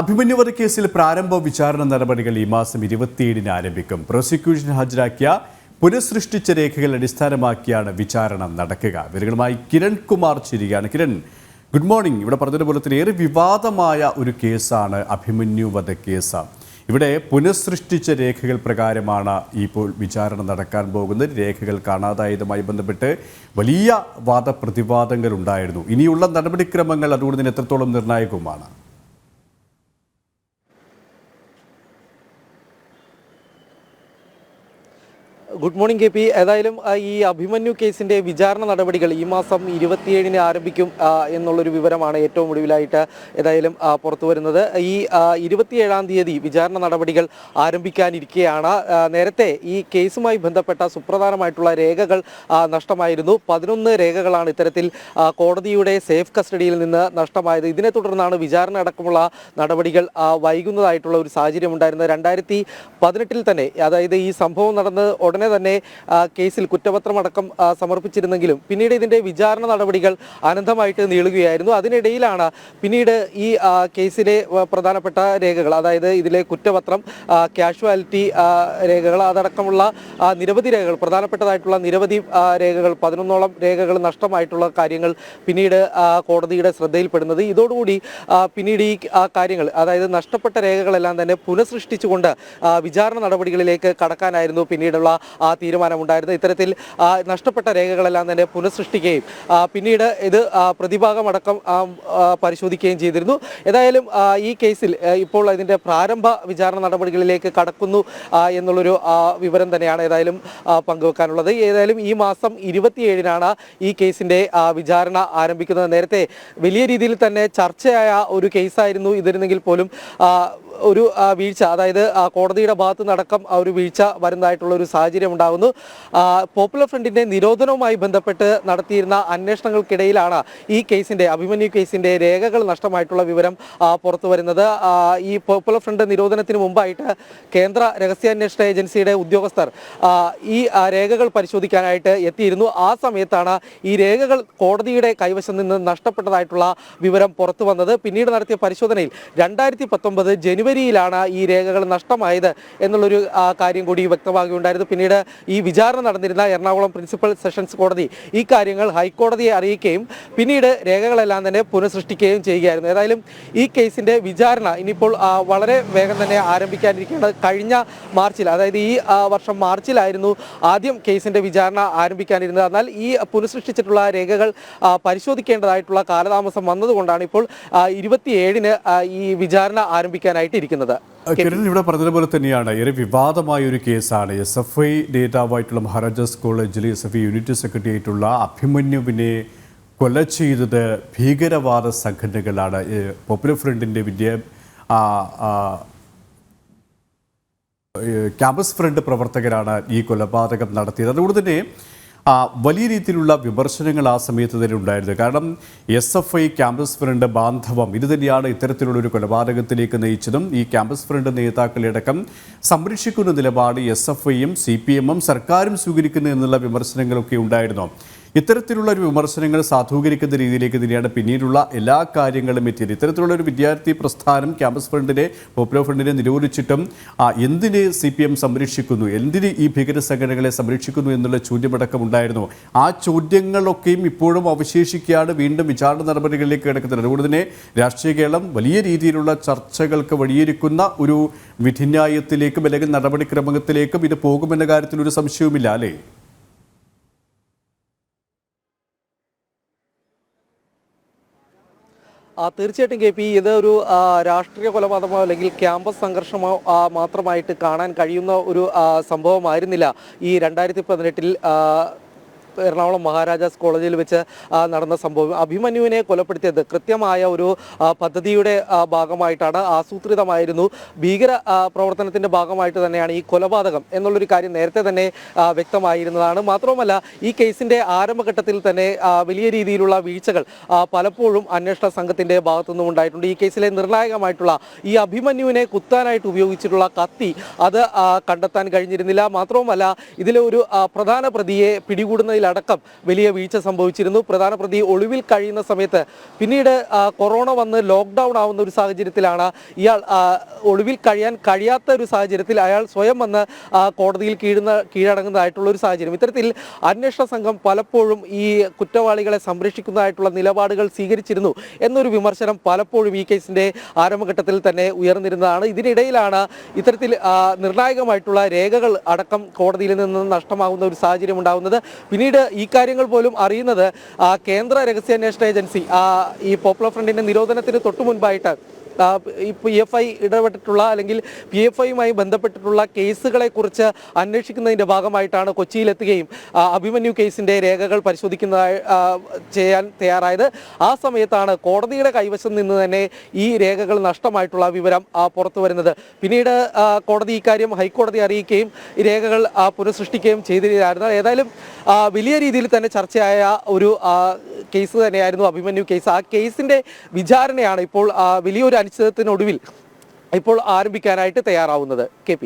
അഭിമന്യു കേസിൽ പ്രാരംഭ വിചാരണ നടപടികൾ ഈ മാസം ഇരുപത്തിയേഴിന് ആരംഭിക്കും. പ്രോസിക്യൂഷൻ ഹാജരാക്കിയ പുനഃസൃഷ്ടിച്ച രേഖകൾ അടിസ്ഥാനമാക്കിയാണ് വിചാരണ നടക്കുക. വിവരങ്ങളുമായി Kiran Kumar ചിരികയാണ്. Kiran good morning. ഇവിടെ പറഞ്ഞതുപോലെ തന്നെ ഏറെ വിവാദമായ ഒരു കേസാണ് അഭിമന്യു കേസ്. ഇവിടെ പുനഃസൃഷ്ടിച്ച രേഖകൾ പ്രകാരമാണ് ഇപ്പോൾ വിചാരണ നടക്കാൻ പോകുന്നത്. രേഖകൾ കാണാതായതുമായി ബന്ധപ്പെട്ട് വലിയ വാദപ്രതിവാദങ്ങൾ ഉണ്ടായിരുന്നു. ഇനിയുള്ള നടപടിക്രമങ്ങൾ അതുകൊണ്ട് തന്നെ എത്രത്തോളം നിർണായകവുമാണ്? Good morning K P. ഏതായാലും ഈ അഭിമന്യു കേസിന്റെ വിചാരണ നടപടികൾ ഈ മാസം ഇരുപത്തിയേഴിന് ആരംഭിക്കും എന്നുള്ളൊരു വിവരമാണ് ഏറ്റവും ഒടുവിലായിട്ട് ഏതായാലും പുറത്തു വരുന്നത്. ഈ ഇരുപത്തിയേഴാം തീയതി വിചാരണ നടപടികൾ ആരംഭിക്കാനിരിക്കെയാണ്. നേരത്തെ ഈ കേസുമായി ബന്ധപ്പെട്ട സുപ്രധാനമായിട്ടുള്ള രേഖകൾ നഷ്ടമായിരുന്നു. പതിനൊന്ന് രേഖകളാണ് ഇത്തരത്തിൽ കോടതിയുടെ സേഫ് കസ്റ്റഡിയിൽ നിന്ന് നഷ്ടമായത്. ഇതിനെ തുടർന്നാണ് വിചാരണ അടക്കമുള്ള നടപടികൾ വൈകുന്നതായിട്ടുള്ള ഒരു സാഹചര്യം ഉണ്ടായിരുന്നത് രണ്ടായിരത്തി പതിനെട്ടിൽ തന്നെ അതായത് ഈ സംഭവം നടന്ന് ഉടനെ തന്നെ കേസിൽ കുറ്റപത്രം അടക്കം സമർപ്പിച്ചിരുന്നെങ്കിലും പിന്നീട് ഇതിന്റെ വിചാരണ നടപടികൾ അനന്തമായിട്ട് നീളുകയായിരുന്നു. അതിനിടയിലാണ് പിന്നീട് ഈ കേസിലെ പ്രധാനപ്പെട്ട രേഖകൾ അതായത് ഇതിലെ കുറ്റപത്രം കാഷ്വാലിറ്റി രേഖകൾ അതടക്കമുള്ള നിരവധി രേഖകൾ പ്രധാനപ്പെട്ടതായിട്ടുള്ള നിരവധി രേഖകൾ പതിനൊന്നോളം രേഖകൾ നഷ്ടമായിട്ടുള്ള കാര്യങ്ങൾ പിന്നീട് കോടതിയുടെ ശ്രദ്ധയിൽപ്പെടുന്നത്. ഇതോടുകൂടി പിന്നീട് ഈ കാര്യങ്ങൾ അതായത് നഷ്ടപ്പെട്ട രേഖകളെല്ലാം തന്നെ പുനഃസൃഷ്ടിച്ചുകൊണ്ട് വിചാരണ നടപടികളിലേക്ക് കടക്കാനായിരുന്നു പിന്നീടുള്ള ആ തീരുമാനമുണ്ടായിരുന്നത്. ഇത്തരത്തിൽ നഷ്ടപ്പെട്ട രേഖകളെല്ലാം തന്നെ പുനഃസൃഷ്ടിക്കുകയും പിന്നീട് ഇത് പ്രതിഭാഗമടക്കം പരിശോധിക്കുകയും ചെയ്തിരുന്നു. ഏതായാലും ഈ കേസിൽ ഇപ്പോൾ അതിന്റെ പ്രാരംഭ വിചാരണ നടപടികളിലേക്ക് കടക്കുന്നു എന്നുള്ളൊരു വിവരം തന്നെയാണ് ഏതായാലും പങ്കുവെക്കാനുള്ളത്. ഏതായാലും ഈ മാസം ഇരുപത്തിയേഴിനാണ് ഈ കേസിന്റെ വിചാരണ ആരംഭിക്കുന്നത്. നേരത്തെ വലിയ രീതിയിൽ തന്നെ ചർച്ചയായ ഒരു കേസായിരുന്നു ഇതിരുന്നെങ്കിൽ പോലും ഒരു വീഴ്ച അതായത് കോടതിയുടെ ഭാഗത്ത് നടക്കം ഒരു വീഴ്ച വരുന്നതായിട്ടുള്ള ഒരു സാഹചര്യം ഉണ്ടാകുന്നു പോപ്പുലർ ഫ്രണ്ടിന്റെ നിരോധനവുമായി ബന്ധപ്പെട്ട് നടത്തിയിരുന്ന അന്വേഷണങ്ങൾക്കിടയിലാണ് ഈ കേസിന്റെ അഭിമന്യു കേസിന്റെ രേഖകൾ നഷ്ടമായിട്ടുള്ള വിവരം പുറത്തു വരുന്നത്. ഈ പോപ്പുലർ ഫ്രണ്ട് നിരോധനത്തിന് മുമ്പായിട്ട് കേന്ദ്ര രഹസ്യാന്വേഷണ ഏജൻസിയുടെ ഉദ്യോഗസ്ഥർ ഈ രേഖകൾ പരിശോധിക്കാനായിട്ട് എത്തിയിരുന്നു. ആ സമയത്താണ് ഈ രേഖകൾ കോടതിയുടെ കൈവശം നിന്ന് നഷ്ടപ്പെട്ടതായിട്ടുള്ള വിവരം പുറത്തു വന്നത്. പിന്നീട് നടത്തിയ പരിശോധനയിൽ രണ്ടായിരത്തി പത്തൊമ്പത് ജനുവരിയിലാണ് ഈ രേഖകൾ നഷ്ടമായത് എന്നുള്ളൊരു കാര്യം കൂടി വ്യക്തമാകുകയുണ്ടായിരുന്നു. പിന്നീട് ഈ വിചാരണ നടന്നിരുന്ന എറണാകുളം പ്രിൻസിപ്പൽ സെഷൻസ് കോടതി ഈ കാര്യങ്ങൾ ഹൈക്കോടതിയെ അറിയിക്കുകയും പിന്നീട് രേഖകളെല്ലാം തന്നെ പുനഃസൃഷ്ടിക്കുകയും ചെയ്യുകയായിരുന്നു. ഏതായാലും ഈ കേസിന്റെ വിചാരണ ഇനിയിപ്പോൾ വളരെ വേഗം തന്നെ ആരംഭിക്കാനിരിക്കുന്നത് കഴിഞ്ഞ മാർച്ചിൽ അതായത് ഈ വർഷം മാർച്ചിലായിരുന്നു ആദ്യം കേസിന്റെ വിചാരണ ആരംഭിക്കാനിരുന്നത്. എന്നാൽ ഈ പുനഃസൃഷ്ടിച്ചിട്ടുള്ള രേഖകൾ പരിശോധിക്കേണ്ടതായിട്ടുള്ള കാലതാമസം വന്നതുകൊണ്ടാണ് ഇപ്പോൾ ഇരുപത്തിയേഴിന് ഈ വിചാരണ ആരംഭിക്കാനായിട്ട് ഇരിക്കുന്നത് കിരൺ ഇവിടെ പറഞ്ഞതുപോലെ തന്നെയാണ്. ഏറെ വിവാദമായ ഒരു കേസാണ്. എസ് എഫ് ഐ നേതാവായിട്ടുള്ള മഹാരാജാസ് കോളേജിലെ S F I unit secretary ആയിട്ടുള്ള അഭിമന്യുവിനെ കൊല ചെയ്തത് ഭീകരവാദ സംഘടനകളാണ്. പോപ്പുലർ ഫ്രണ്ടിന്റെ വിദ്യ ക്യാമ്പസ് ഫ്രണ്ട് പ്രവർത്തകരാണ് ഈ കൊലപാതകം നടത്തിയത്. അതുകൊണ്ട് തന്നെ വലിയ രീതിയിലുള്ള വിമർശനങ്ങൾ ആ സമയത്ത് തന്നെ ഉണ്ടായിരുന്നു. കാരണം S F I campus front ബാന്ധവം ഇത് തന്നെയാണ് ഇത്തരത്തിലുള്ള ഒരു കൊലപാതകത്തിലേക്ക് നയിച്ചതും ഈ ക്യാമ്പസ് ഫ്രണ്ട് നേതാക്കളടക്കം സംരക്ഷിക്കുന്ന നിലപാട് എസ് എഫ് ഐയും സി പി എമ്മും സർക്കാരും സ്വീകരിക്കുന്നു എന്നുള്ള വിമർശനങ്ങളൊക്കെ ഉണ്ടായിരുന്നു. ഇത്തരത്തിലുള്ള ഒരു വിമർശനങ്ങൾ സാധൂകരിക്കുന്ന രീതിയിലേക്ക് തന്നെയാണ് പിന്നീടുള്ള എല്ലാ കാര്യങ്ങളും എത്തിയത്. ഇത്തരത്തിലുള്ള ഒരു വിദ്യാർത്ഥി പ്രസ്ഥാനം ക്യാമ്പസ് ഫ്രണ്ടിനെ പോപ്പുലർ ഫ്രണ്ടിനെ നിരോധിച്ചിട്ടും എന്തിനെ സി പി എം സംരക്ഷിക്കുന്നു എന്തിന് ഈ ഭീകര സംഘടനകളെ സംരക്ഷിക്കുന്നു എന്നുള്ള ചോദ്യമടക്കം ഉണ്ടായിരുന്നു. ആ ചോദ്യങ്ങളൊക്കെയും ഇപ്പോഴും അവശേഷിക്കുകയാണ്. വീണ്ടും വിചാരണ നടപടികളിലേക്ക് കിടക്കുന്നത്. അതുകൊണ്ട് തന്നെ രാഷ്ട്രീയ കേരളം വലിയ രീതിയിലുള്ള ചർച്ചകൾക്ക് വഴിയൊരുക്കുന്ന ഒരു വിധിന്യായത്തിലേക്കും അല്ലെങ്കിൽ നടപടിക്രമത്തിലേക്കും ഇത് പോകുമെന്ന കാര്യത്തിൽ ഒരു സംശയവുമില്ല അല്ലേ? തീർച്ചയായിട്ടും കെ പി ഇത് ഒരു രാഷ്ട്രീയ കൊലപാതകമോ അല്ലെങ്കിൽ ക്യാമ്പസ് സംഘർഷമോ മാത്രമായിട്ട് കാണാൻ കഴിയുന്ന ഒരു സംഭവമായിരുന്നില്ല ഈ രണ്ടായിരത്തി പതിനെട്ടിൽ എറണാകുളം മഹാരാജാസ് കോളേജിൽ വെച്ച് നടന്ന സംഭവം. അഭിമന്യുവിനെ കൊലപ്പെടുത്തിയത് കൃത്യമായ ഒരു പദ്ധതിയുടെ ഭാഗമായിട്ടാണ് ആസൂത്രിതമായിരുന്നു. ഭീകര പ്രവർത്തനത്തിന്റെ ഭാഗമായിട്ട് തന്നെയാണ് ഈ കൊലപാതകം എന്നുള്ളൊരു കാര്യം നേരത്തെ തന്നെ വ്യക്തമായിരുന്നതാണ്. മാത്രവുമല്ല ഈ കേസിന്റെ ആരംഭഘട്ടത്തിൽ തന്നെ വലിയ രീതിയിലുള്ള വീഴ്ചകൾ പലപ്പോഴും അന്വേഷണ സംഘത്തിന്റെ ഭാഗത്തുനിന്നും ഉണ്ടായിട്ടുണ്ട്. ഈ കേസിലെ നിർണായകമായിട്ടുള്ള ഈ അഭിമന്യുവിനെ കുത്താനായിട്ട് ഉപയോഗിച്ചിട്ടുള്ള കത്തി അത് കണ്ടെത്താൻ കഴിഞ്ഞിരുന്നില്ല. മാത്രവുമല്ല ഇതിലെ ഒരു പ്രധാന പ്രതിയെ പിടികൂടുന്നതിൽ രേഖകളിലടക്കം വലിയ വീഴ്ച സംഭവിച്ചിരുന്നു. പ്രധാന പ്രതി ഒളിവിൽ കഴിയുന്ന സമയത്ത് പിന്നീട് കൊറോണ വന്ന് ലോക്ക്ഡൗൺ ആവുന്ന ഒരു സാഹചര്യത്തിലാണ് ഇയാൾ ഒളിവിൽ കഴിയാൻ കഴിയാത്ത ഒരു സാഹചര്യത്തിൽ അയാൾ സ്വയം വന്ന് കോടതിയിൽ കീഴുന്ന കീഴടങ്ങുന്നതായിട്ടുള്ള ഒരു സാഹചര്യം. ഇത്തരത്തിൽ അന്വേഷണ സംഘം പലപ്പോഴും ഈ കുറ്റവാളികളെ സംരക്ഷിക്കുന്നതായിട്ടുള്ള നിലപാടുകൾ സ്വീകരിച്ചിരുന്നു എന്നൊരു വിമർശനം പലപ്പോഴും ഈ കേസിന്റെ ആരംഭഘട്ടത്തിൽ തന്നെ ഉയർന്നിരുന്നതാണ്. ഇതിനിടയിലാണ് ഇത്തരത്തിൽ നിർണായകമായിട്ടുള്ള രേഖകൾ അടക്കം കോടതിയിൽ നിന്ന് നഷ്ടമാകുന്ന ഒരു സാഹചര്യം ഉണ്ടാകുന്നത്. പിന്നീട് ഈ കാര്യങ്ങൾ പോലും അറിയുന്നത് കേന്ദ്ര രഹസ്യാന്വേഷണ ഏജൻസി ഈ പോപ്പുലർ ഫ്രണ്ടിന്റെ നിരോധനത്തിന് തൊട്ടു മുൻപായിട്ട് പി എഫ് ഐ ഇടപെട്ടിട്ടുള്ള അല്ലെങ്കിൽ പി എഫ് ഐയുമായി ബന്ധപ്പെട്ടിട്ടുള്ള കേസുകളെ കുറിച്ച് അന്വേഷിക്കുന്നതിന്റെ ഭാഗമായിട്ടാണ് കൊച്ചിയിലെത്തുകയും അഭിമന്യു കേസിന്റെ രേഖകൾ പരിശോധിക്കുന്നതായി ചെയ്യാൻ തയ്യാറായത്. ആ സമയത്താണ് കോടതിയുടെ കൈവശം നിന്ന് തന്നെ ഈ രേഖകൾ നഷ്ടമായിട്ടുള്ള വിവരം പുറത്തു വരുന്നത്. പിന്നീട് കോടതി ഇക്കാര്യം ഹൈക്കോടതി അറിയിക്കുകയും ഈ രേഖകൾ പുനഃസൃഷ്ടിക്കുകയും ചെയ്തിരുന്നു ഏതായാലും വലിയ രീതിയിൽ തന്നെ ചർച്ചയായ ഒരു കേസ് തന്നെയായിരുന്നു അഭിമന്യു കേസ്. ആ കേസിന്റെ വിചാരണയാണ് ഇപ്പോൾ വലിയൊരു അനിശ്ചിതത്തിനൊടുവിൽ ഇപ്പോൾ ആരംഭിക്കാനായിട്ട് തയ്യാറാവുന്നത് കെ